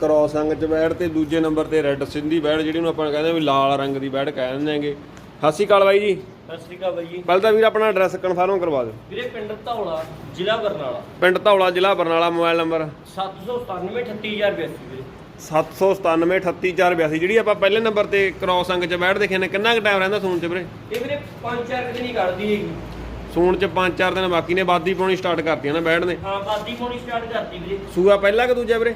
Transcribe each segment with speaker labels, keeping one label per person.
Speaker 1: Cross ਅੰਗ ਚ ਬੈੜ ਤੇ ਦੂਜੇ ਨੰਬਰ ਤੇ ਰੈੱਡ ਸਿੰਧੀ ਬੈੜ ਜਿਹੜੀ ਨੂੰ ਆਪਾਂ ਕਹਿੰਦੇ ਆ ਵੀ ਲਾਲ ਰੰਗ ਦੀ ਬੈੜ ਕਹਿ ਦਿੰਦੇ ਆਂਗੇ ਸਤਿ ਸ਼੍ਰੀ ਅਕਾਲ ਬਾਈ ਜੀ।
Speaker 2: ਸਤਿ ਸ਼੍ਰੀ ਅਕਾਲ ਬਾਈ ਜੀ।
Speaker 1: ਪਹਿਲਾਂ ਤਾਂ ਵੀਰ ਆਪਣਾ ਐਡਰੈਸ ਕਨਫਰਮ ਕਰਵਾ ਦਿਓ।
Speaker 2: ਵੀਰੇ ਪਿੰਡ ਧੌਲਾ ਜ਼ਿਲ੍ਹਾ ਬਰਨਾਲਾ।
Speaker 1: ਪਿੰਡ ਧੌਲਾ ਜ਼ਿਲ੍ਹਾ ਬਰਨਾਲਾ ਮੋਬਾਈਲ ਨੰਬਰ।
Speaker 2: 797 38082 ਵੀਰੇ।
Speaker 1: 797388482 ਜਿਹੜੀ ਆਪਾਂ ਪਹਿਲੇ ਨੰਬਰ ਤੇ ਕ੍ਰੋਸ ਅੰਗ ਚ ਬੈੜ ਦੇਖੇ ਨੇ ਕਿੰਨਾ ਕੁ ਟਾਈਮ ਰਹਿੰਦਾ ਸੂਣ ਚ ਵੀਰੇ?
Speaker 2: ਇਹ ਵੀਰੇ 5-4 ਦਿਨ ਹੀ ਕੱਢਦੀ ਹੈਗੀ।
Speaker 1: ਸੂਣ ਚ 5-4 ਦਿਨ ਬਾਕੀ ਨੇ ਬਾਦੀ ਪਾਉਣੀ ਸਟਾਰਟ ਕਰਤੀ ਨਾ ਨੇ।
Speaker 2: ਹਾਂ ਬਾਦੀ ਪਾਉਣੀ ਸਟਾਰਟ ਕਰਤੀ ਵੀਰੇ।
Speaker 1: ਸੂਆ ਪਹਿਲਾ ਕਿ ਦੂਜਾ ਵੀਰੇ?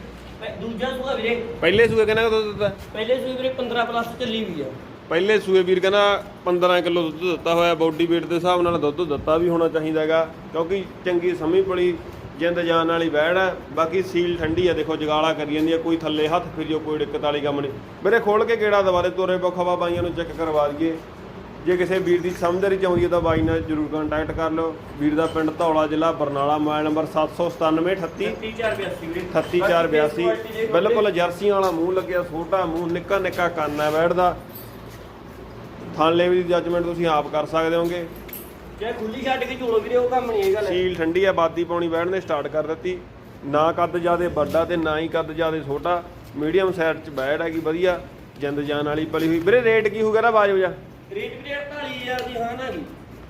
Speaker 2: ਦੂਜਾ ਸੂਆ ਵੀਰੇ।
Speaker 1: ਪਹਿਲੇ ਸੂਏ ਕਿੰਨਾ ਕੁ ਦੁੱਧ ਦਿੱਤਾ?
Speaker 2: ਪਹਿਲੇ ਸੂਏ ਵੀਰੇ 15 ਪਲੱਸ ਚੱਲੀ ਵੀ ਆ।
Speaker 1: ਪਹਿਲੇ ਸੂਏ ਵੀਰ ਕਹਿੰਦਾ 15 ਕਿਲੋ ਦੁੱਧ ਦਿੱਤਾ ਹੋਇਆ ਬੋਡੀ weight ਦੇ ਹਿਸਾਬ ਨਾਲ ਦੁੱਧ ਦਿੱਤਾ ਵੀ ਹੋਣਾ ਚਾਹੀਦਾ ਹੈਗਾ ਕਿਉਂਕਿ ਚੰਗੀ ਸਮੀ ਪਲੀ ਜਿੰਦ ਜਾਨ ਵਾਲੀ ਬੈੜ ਹੈ ਬਾਕੀ ਸੀਲ ਠੰਡੀ ਆ ਦੇਖੋ ਜਗਾਲਾ ਕਰੀ ਜਾਂਦੀ ਆ ਕੋਈ ਥੱਲੇ ਹੱਥ ਫਿਰਿਓ ਕੋਈ ਦਿੱਕਤ ਵਾਲੀ ਕੰਮ ਨਹੀਂ। ਵੀਰੇ ਖੋਲ ਕੇ ਕਿਹੜਾ ਦਵਾਰੇ ਤੋਰੇ ਬਖਵਾ ਬਾਈਆਂ ਨੂੰ ਚੈੱਕ ਕਰਵਾ ਦਈਏ। ਜੇ ਕਿਸੇ ਵੀਰ ਦੀ ਸਮਝਦਾਰੀ ਚਾਹੁੰਦੀ ਹੈ ਤਾਂ ਬਾਈ ਨਾਲ ਜਰੂਰ ਕੰਟੈਕਟ ਕਰ ਲਓ। ਵੀਰ ਦਾ ਪਿੰਡ ਧੌਲਾ ਜ਼ਿਲ੍ਹਾ ਬਰਨਾਲਾ ਮੋਬਾਈਲ ਨੰਬਰ 797 38
Speaker 2: 38482 ਵੀਰੇ।
Speaker 1: 38482 ਬਿਲਕੁਲ ਜਰਸੀਆਂ ਵਾਲਾ ਮੂੰਹ ਲੱਗਿਆ ਛੋਟਾ ਮੂੰਹ ਨਿੱਕਾ ਨਿੱਕਾ ਕੰਨ ਹੈ ਬੈਠਦਾ। ਥਣ ਲੈਵਲ ਦੀ ਜੱਜਮੈਂਟ ਤੁਸੀਂ ਆਪ ਕਰ ਸਕਦੇ ਹੋਗੇ।
Speaker 2: ਜੇ ਖੁੱਲੀ ਛੱਡ ਕੇ ਝੋਲੋ ਵੀਰੇ ਉਹ ਕੰਮ ਨਹੀਂ ਹੈਗਾ ਲੈ।
Speaker 1: ਸੀਲ ਠੰਡੀ ਆ ਬਾਦੀ ਪਾਉਣੀ ਬੈਠ ਨੇ ਸਟਾਰਟ ਕਰ ਦਿੱਤੀ। ਨਾ ਕੱਦ ਜਿਆਦੇ ਵੱਡਾ ਤੇ ਨਾ ਹੀ ਕੱਦ ਜਿਆਦੇ ਛੋਟਾ। ਮੀਡੀਅਮ ਸਾਈਜ਼ ਚ ਬੈਠ ਹੈਗੀ ਵਧੀਆ। ਜਿੰਦ ਜਾਨ ਵਾਲੀ ਪਲੀ ਹੋਈ। ਵੀਰੇ ਰੇਟ ਕੀ ਹੋਊਗਾ ਨਾ ਬਾਜੋ ਜਾ।
Speaker 2: ਰੇਟ ਵੀਰੇ 48000 ਦੀ ਹਾਂ ਨਾ ਜੀ।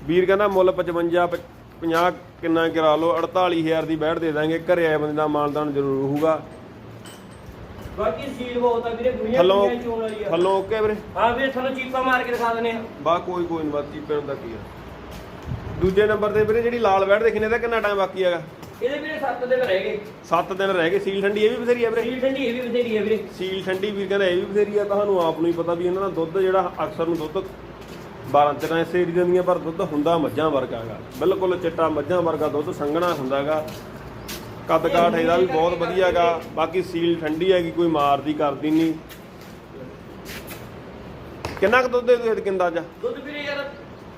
Speaker 1: ਵੀਰ ਕਹਿੰਦਾ ਮੁੱਲ 55 ਪ- 50 ਕਿੰਨਾ ਕਰਾ ਲਓ 48000 ਦੀ ਬੈਠ ਦੇ ਦਾਂਗੇ ਘਰੇ ਆਏ ਬੰਦੇ ਦਾ ਮਾਨਦਾਨ ਜ਼ਰੂਰ ਹੋਊਗਾ
Speaker 2: ਬਾਕੀ ਸੀਲ ਬਹੁਤ ਆ ਵੀਰੇ ਦੁਨੀਆ
Speaker 1: ਥੱਲੋਂ
Speaker 2: ਚੋਣ ਵਾਲੀ ਆ।
Speaker 1: ਥੱਲੋਂ ਓਕੇ ਵੀਰੇ?
Speaker 2: ਹਾਂ ਵੀਰੇ ਤੁਹਾਨੂੰ ਚੀਪਾ ਮਾਰ ਕੇ ਦਿਖਾ ਦਨੇ ਆ।
Speaker 1: ਬਾ ਕੋਈ ਕੋਈ ਨਹੀਂ ਬਾਤ ਚੀਪੇ ਦਾ ਕੀ ਆ। ਦੂਜੇ ਨੰਬਰ ਤੇ ਵੀਰੇ ਜਿਹੜੀ ਲਾਲ ਬੈਠ ਦੇਖੀ ਨੇ ਤਾਂ ਕਿੰਨਾ ਟਾਈਮ ਬਾਕੀ ਹੈਗਾ?
Speaker 2: ਇਹਦੇ ਵੀਰੇ 7 ਦਿਨ ਰਹਿ ਗਏ।
Speaker 1: 7 ਦਿਨ ਰਹਿ ਗਏ ਸੀਲ ਠੰਡੀ ਇਹ ਵੀ ਬਥੇਰੀ ਆ ਵੀਰੇ?
Speaker 2: ਸੀਲ ਠੰਡੀ ਇਹ ਵੀ ਬਥੇਰੀ ਹੈ ਵੀਰੇ।
Speaker 1: ਸੀਲ ਠੰਡੀ ਵੀਰ ਕਹਿੰਦਾ ਇਹ ਵੀ ਬਥੇਰੀ ਆ ਤੁਹਾਨੂੰ ਆਪ ਨੂੰ ਹੀ ਪਤਾ ਵੀ ਇਹਨਾਂ ਦਾ ਦੁੱਧ ਜਿਹੜਾ ਅਕਸਰ ਨੂੰ ਦੁੱਧ 12 13 ਇਸੇ ਏਰੀ ਦਿੰਦੀਆਂ ਪਰ ਦੁੱਧ ਹੁੰਦਾ ਮੱਝਾਂ ਵਰਗਾ ਹੈਗਾ। ਬਿਲਕੁਲ ਚਿੱਟਾ ਮੱਝਾਂ ਵਰਗਾ ਦੁੱਧ ਸੰਘਣਾ ਹੁੰਦਾ ਹੈਗਾ। ਕੱਦ ਕਾਠ ਇਹਦਾ ਵੀ ਬਹੁਤ ਵਧੀਆ ਹੈਗਾ। ਬਾਕੀ ਸੀਲ ਠੰਡੀ ਹੈਗੀ ਕੋਈ ਮਾਰਦੀ ਕਰਦੀ ਨਹੀਂ। ਕਿੰਨਾ ਕੁ ਦੁੱਧ ਦੇ ਦੂ ਕਿੰਦਾ ਜਾ
Speaker 2: ਦੁੱਧ ਵੀਰੇ ਯਾਰ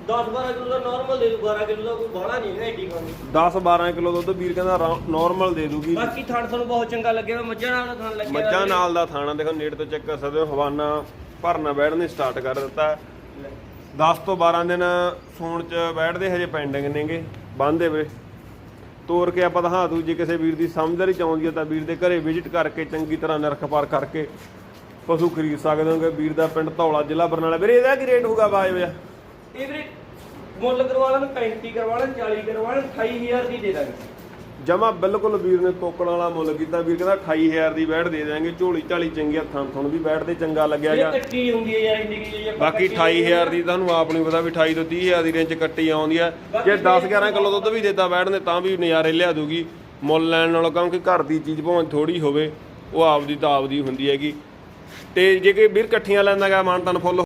Speaker 2: 10 12 ਕਿਲੋ ਦਾ ਨਾਰਮਲ ਦੇ ਦੂ 12 ਕਿਲੋ ਦਾ ਕੋਈ ਬਾਹਲਾ ਨਹੀਂ ਹੈ ਏਡੀ ਖਾਣੀ
Speaker 1: 10 12 ਕਿਲੋ ਦੁੱਧ ਵੀਰ ਕਹਿੰਦਾ ਨਾਰਮਲ ਦੇ ਦੂਗੀ
Speaker 2: ਬਾਕੀ ਥਣ ਤੁਹਾਨੂੰ ਬਹੁਤ ਚੰਗਾ ਲੱਗਿਆ ਮੱਝਾਂ ਨਾਲ ਥਣ ਲੱਗਿਆ
Speaker 1: ਮੱਝਾਂ ਨਾਲ ਦਾ ਥਾਣਾ ਦੇਖੋ ਨੇੜੇ ਤੋਂ ਚੈੱਕ ਕਰ ਸਕਦੇ ਹੋ ਹਵਾਨਾ ਭਰਨਾ ਬੈਠਣੇ ਸਟਾਰਟ ਕਰ ਦਿੱਤਾ। 10 ਤੋਂ 12 ਦਿਨ ਸੌਣ ਚ ਬੈਠਦੇ ਹਜੇ ਪੈਂਡਿੰਗ ਨੇਗੇ, ਬੰਦੇ ਵੀਰੇ। ਤੋਰ ਕੇ ਆਪਾਂ ਦਿਖਾ ਦੂ ਜੇ ਕਿਸੇ ਵੀਰ ਦੀ ਸਮਝਦਾਰੀ ਆਉਂਦੀ ਹੈ ਤਾਂ ਵੀਰ ਦੇ ਘਰੇ ਵਿਜ਼ਿਟ ਕਰਕੇ ਚੰਗੀ ਤਰ੍ਹਾਂ ਨਰਖ ਪਾਰ ਕਰਕੇ ਪਸ਼ੂ ਖਰੀਦ ਸਕਦੇ ਹੋਗੇ। ਵੀਰ ਦਾ ਪਿੰਡ ਧੌਲਾ ਜ਼ਿਲ੍ਹਾ ਬਰਨਾਲਾ। ਵੀਰੇ, ਇਹਦਾ ਕੀ ਰੇਟ ਹੋਊਗਾ ਬਾਜ ਵਜਾ
Speaker 2: ਇਹ ਵੀਰੇ, ਮੁੱਲ ਕਰਵਾ ਲੈਣ 35 ਕਰਵਾ ਲੈਣ 40 ਕਰਵਾ ਲੈਣ 28000 ਦੀ ਦੇ ਦਾਂਗੇ।
Speaker 1: ਜਮਾ ਬਿਲਕੁਲ ਵੀਰ ਨੇ ਤੋਕਣ ਵਾਲਾ ਮੁੱਲ ਕੀਤਾ। ਵੀਰ ਕਹਿੰਦਾ 28000 ਦੀ ਬੈਠ ਦੇ ਦਿਆਂਗੇ ਝੋਲੀ ਝਾਲੀ ਚੰਗੀ ਹੱਥਾਂ ਤੁਹਾਨੂੰ ਵੀ ਬੈਠ ਦੇ ਚੰਗਾ ਲੱਗਿਆ
Speaker 2: ਇਹ
Speaker 1: ਗਾ
Speaker 2: ਕੱਟੀ ਹੁੰਦੀ ਹੈ ਯਾਰ ਇੰਨੀ ਕਿ ਜੇ
Speaker 1: ਬਾਕੀ 28000 ਦੀ ਤੁਹਾਨੂੰ ਆਪ ਨੂੰ ਪਤਾ ਵੀ 28 ਤੋਂ 30000 ਦੀ ਰੇਂਜ ਕੱਟੀ ਆਉਂਦੀ ਆ। ਜੇ 10 11 ਕਿਲੋ ਦੁੱਧ ਵੀ ਦੇਤਾ ਬੈਠਨੇ ਤਾਂ ਵੀ ਨਜ਼ਾਰੇ ਲਿਆ ਦੂਗੀ। ਮੁੱਲ ਲੈਣ ਨਾਲੋਂ ਕਿਉਂਕਿ ਘਰ ਦੀ ਚੀਜ਼ ਭਾਵੇਂ ਥੋੜੀ ਹੋਵੇ ਉਹ ਆਪਦੀ ਤਾਂ ਆਪਦੀ ਹੁੰਦੀ ਹੈਗੀ। ਤੇ ਜੇ ਕੋਈ ਵੀਰ ਇਕੱਠੀਆਂ ਲੈਂਦਾਗਾ ਮਾਨ ਤਾਂ ਫੁੱਲ